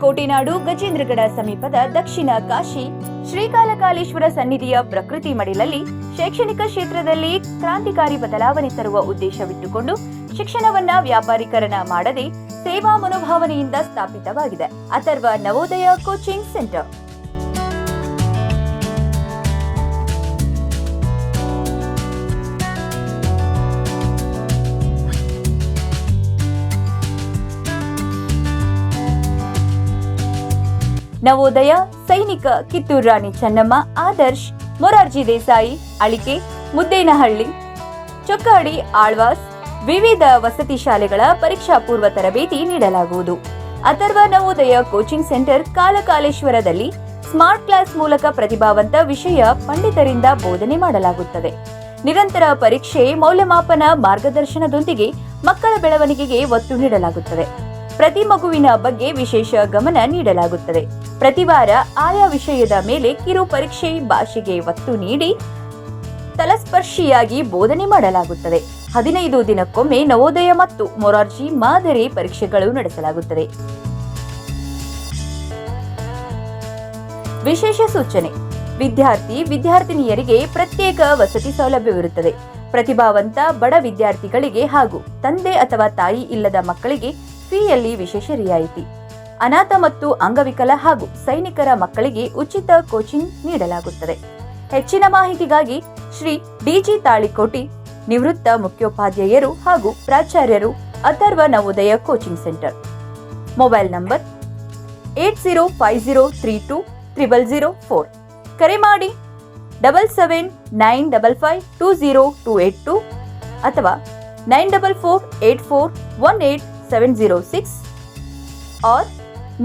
ಕೋಟಿನಾಡು ಗಜೇಂದ್ರಗಡ ಸಮೀಪದ ದಕ್ಷಿಣ ಕಾಶಿ ಶ್ರೀಕಾಲಕಾಲೇಶ್ವರ ಸನ್ನಿಧಿಯ ಪ್ರಕೃತಿ ಮಡಿಲಲ್ಲಿ ಶೈಕ್ಷಣಿಕ ಕ್ಷೇತ್ರದಲ್ಲಿ ಕ್ರಾಂತಿಕಾರಿ ಬದಲಾವಣೆ ತರುವ ಉದ್ದೇಶವಿಟ್ಟುಕೊಂಡು ಶಿಕ್ಷಣವನ್ನ ವ್ಯಾಪಾರೀಕರಣ ಮಾಡದೆ ಸೇವಾ ಮನೋಭಾವನೆಯಿಂದ ಸ್ಥಾಪಿತವಾಗಿದೆ. Atharva Navodaya coaching centre. Navodaya ಸೈನಿಕ ಕಿತ್ತೂರು ರಾಣಿ ಚೆನ್ನಮ್ಮ, ಆದರ್ಶ್, ಮೊರಾರ್ಜಿ ದೇಸಾಯಿ, ಅಳಿಕೆ, ಮುದ್ದೇನಹಳ್ಳಿ, ಚೊಕ್ಕಾಡಿ, ಆಳ್ವಾಸ್, ವಿವಿಧ ವಸತಿ ಶಾಲೆಗಳ ಪರೀಕ್ಷಾ ಪೂರ್ವ ತರಬೇತಿ ನೀಡಲಾಗುವುದು. ಅಥರ್ವ ನವೋದಯ ಕೋಚಿಂಗ್ ಸೆಂಟರ್ ಕಾಲಕಾಲೇಶ್ವರದಲ್ಲಿ ಸ್ಮಾರ್ಟ್ ಕ್ಲಾಸ್ ಮೂಲಕ ಪ್ರತಿಭಾವಂತ ವಿಷಯ ಪಂಡಿತರಿಂದ ಬೋಧನೆ ಮಾಡಲಾಗುತ್ತದೆ. ನಿರಂತರ ಪರೀಕ್ಷೆ ಮೌಲ್ಯಮಾಪನ ಮಾರ್ಗದರ್ಶನದೊಂದಿಗೆ ಮಕ್ಕಳ ಬೆಳವಣಿಗೆಗೆ ಒತ್ತು ನೀಡಲಾಗುತ್ತದೆ. ಪ್ರತಿ ಮಗುವಿನ ಬಗ್ಗೆ ವಿಶೇಷ ಗಮನ ನೀಡಲಾಗುತ್ತದೆ. ಪ್ರತಿ ವಾರ ಆಯಾ ವಿಷಯದ ಮೇಲೆ ಕಿರು ಪರೀಕ್ಷೆ, ಭಾಷೆಗೆ ಒತ್ತು ನೀಡಿ ತಲಸ್ಪರ್ಶಿಯಾಗಿ ಬೋಧನೆ ಮಾಡಲಾಗುತ್ತದೆ. ಹದಿನೈದು ದಿನಕ್ಕೊಮ್ಮೆ ನವೋದಯ ಮತ್ತು ಮೊರಾರ್ಜಿ ಮಾದರಿ ಪರೀಕ್ಷೆಗಳು ನಡೆಸಲಾಗುತ್ತದೆ. ವಿಶೇಷ ಸೂಚನೆ. ವಿದ್ಯಾರ್ಥಿ, ವಿದ್ಯಾರ್ಥಿನಿಯರಿಗೆ ಪ್ರತ್ಯೇಕ ವಸತಿ ಸೌಲಭ್ಯವಿರುತ್ತದೆ. ಪ್ರತಿಭಾವಂತ ಬಡ ವಿದ್ಯಾರ್ಥಿಗಳಿಗೆ ಹಾಗೂ ತಂದೆ ಅಥವಾ ತಾಯಿ ಇಲ್ಲದ ಮಕ್ಕಳಿಗೆ ಫೀಯಲ್ಲಿ ವಿಶೇಷ ರಿಯಾಯಿತಿ. ಅನಾಥ ಮತ್ತು ಅಂಗವಿಕಲ ಹಾಗೂ ಸೈನಿಕರ ಮಕ್ಕಳಿಗೆ ಉಚಿತ ಕೋಚಿಂಗ್ ನೀಡಲಾಗುತ್ತದೆ. ಹೆಚ್ಚಿನ ಮಾಹಿತಿಗಾಗಿ ಶ್ರೀ ಡಿಜಿ ತಾಳಿಕೋಟಿ, ನಿವೃತ್ತ ಮುಖ್ಯೋಪಾಧ್ಯಾಯರು ಹಾಗೂ ಪ್ರಾಚಾರ್ಯರು Atharva Navodaya coaching centre. Mobile number eight zero five zero three two triple zero four. ಕರೆ ಮಾಡಿ double seven nine double five two zero two eight two ಅಥವಾ nine double four eight four one eight seven zero six R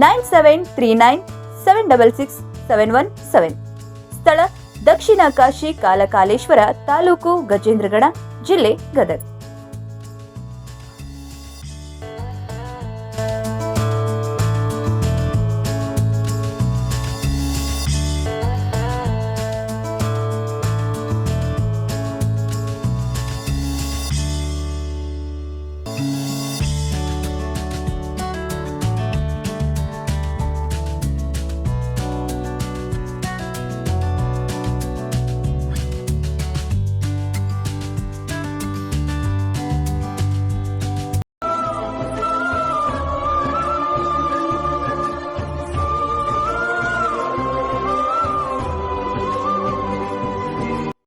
nine seven three nine seven double six seven one seven ಸ್ಥಳ ದಕ್ಷಿಣ ಕಾಶಿ ಕಾಲಕಾಲೇಶ್ವರ ತಾಲೂಕು ಗಜೇಂದ್ರಗಡ, ಜಿಲ್ಲೆ ಗದಗ್.